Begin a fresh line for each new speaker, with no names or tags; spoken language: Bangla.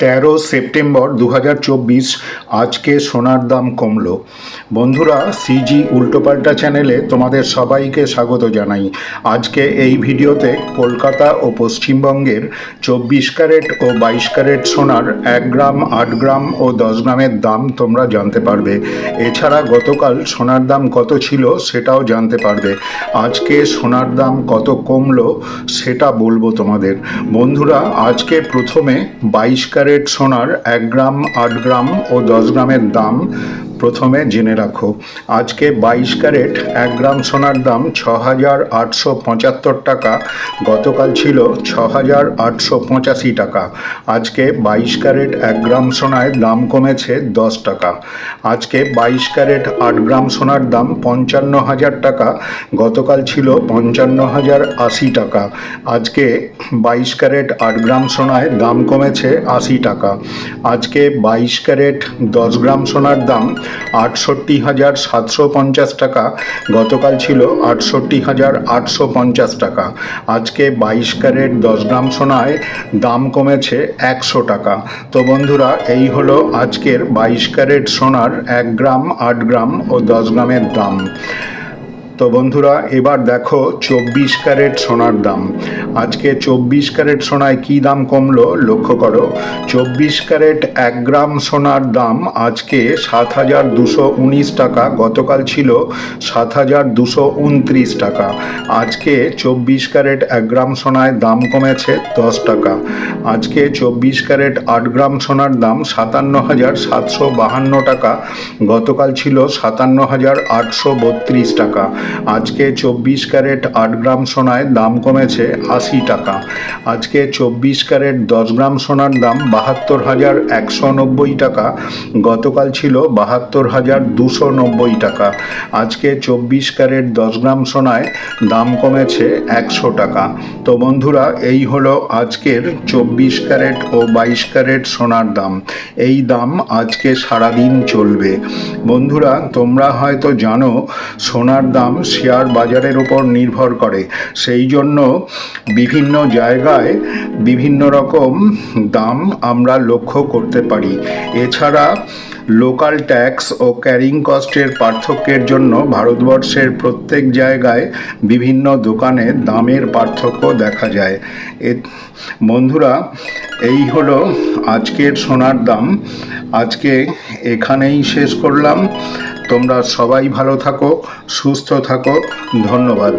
তেরো সেপ্টেম্বর দু হাজার চব্বিশ আজকে সোনার দাম কমলো। বন্ধুরা সিজি উল্টোপাল্টা চ্যানেলে তোমাদের সবাইকে স্বাগত জানাই। আজকে এই ভিডিওতে কলকাতা ও পশ্চিমবঙ্গের চব্বিশ ক্যারেট ও বাইশ ক্যারেট সোনার এক গ্রাম, আট গ্রাম ও দশ গ্রামের দাম তোমরা জানতে পারবে। এছাড়া গতকাল সোনার দাম কত ছিল সেটাও জানতে পারবে। আজকে সোনার দাম কত কমলো সেটা বলব তোমাদের। বন্ধুরা, আজকে প্রথমে বাইশ ক্যারেট সোনার এক গ্রাম আট গ্রাম ও দশ গ্রামের দাম প্রথমে জেনে রাখো, আজকে বাইশ ক্যারেট, এক গ্রাম সোনার দাম ছ হাজার আটশো পঁচাত্তর টাকা, গতকাল ছিল ছ হাজার আটশো পঁচাশি টাকা। আজকে বাইশ ক্যারেট, এক গ্রাম সোনায় দাম কমেছে দশ টাকা। আজকে বাইশ ক্যারেট, আট গ্রাম সোনার দাম পঞ্চান্ন হাজার টাকা, গতকাল ছিল পঞ্চান্ন হাজার আশি টাকা। আজকে বাইশ ক্যারেট, আট গ্রাম সোনায় দাম কমেছে আশি টাকা। আজকে বাইশ ক্যারেট, দশ গ্রাম সোনার দাম আটষট্টি হাজার সাতশো পঞ্চাশ টাকা। গতকাল ছিল আটষট্টি হাজার আটশো পঞ্চাশ টাকা। আজকে বাইশ ক্যারেট দশ গ্রাম সোনায় দাম কমেছে একশো টাকা। তো বন্ধুরা, এই হলো আজকের বাইশ ক্যারেট সোনার এক গ্রাম, আট গ্রাম ও দশ গ্রামের দাম। তো বন্ধুরা, এবার দেখো চব্বিশ ক্যারেট সোনার দাম। আজকে চব্বিশ ক্যারেট সোনায় কি দাম কমলো লক্ষ্য করো। চব্বিশ ক্যারেট এক গ্রাম সোনার দাম আজকে সাত হাজার দুশো উনিশ টাকা, গতকাল ছিল সাত হাজার দুশো উনত্রিশ টাকা। আজকে চব্বিশ ক্যারেট এক গ্রাম সোনায় দাম কমেছে দশ টাকা। আজকে চব্বিশ ক্যারেট আট গ্রাম সোনার দাম সাতান্ন হাজার সাতশো বাহান্ন টাকা, গতকাল ছিল সাতান্ন হাজার আটশো বত্রিশ টাকা। আজকে চব্বিশ ক্যারেট আট গ্রাম সোনায় দাম কমেছে আশি টাকা। আজকে চব্বিশ ক্যারেট দশ গ্রাম সোনার দাম বাহাত্তর হাজার একশো নব্বই টাকা। গতকাল ছিল বাহাত্তর হাজার দুশো নব্বই টাকা। আজকে চব্বিশ ক্যারেট দশ গ্রাম সোনায় দাম কমেছে একশো টাকা। তো বন্ধুরা, এই হলো আজকের চব্বিশ ক্যারেট ও বাইশ ক্যারেট সোনার দাম। এই দাম আজকে সারাদিন চলবে। বন্ধুরা, তোমরা হয়তো জানো, সোনার দাম শেয়ার বাজারের উপর নির্ভর করে। সেই জন্য বিভিন্ন জায়গায় বিভিন্ন রকম দাম আমরা লক্ষ্য করতে পারি। এছাড়া লোকাল ট্যাক্স ও ক্যারিং কস্টের পার্থক্যের জন্য ভারতবর্ষের প্রত্যেক জায়গায় বিভিন্ন দোকানে দামের পার্থক্য দেখা যায়। এ, বন্ধুরা, এই হলো আজকের সোনার দাম। আজকে এখানেই শেষ করলাম। তোমরা সবাই ভালো থাকো, সুস্থ থাকো। ধন্যবাদ।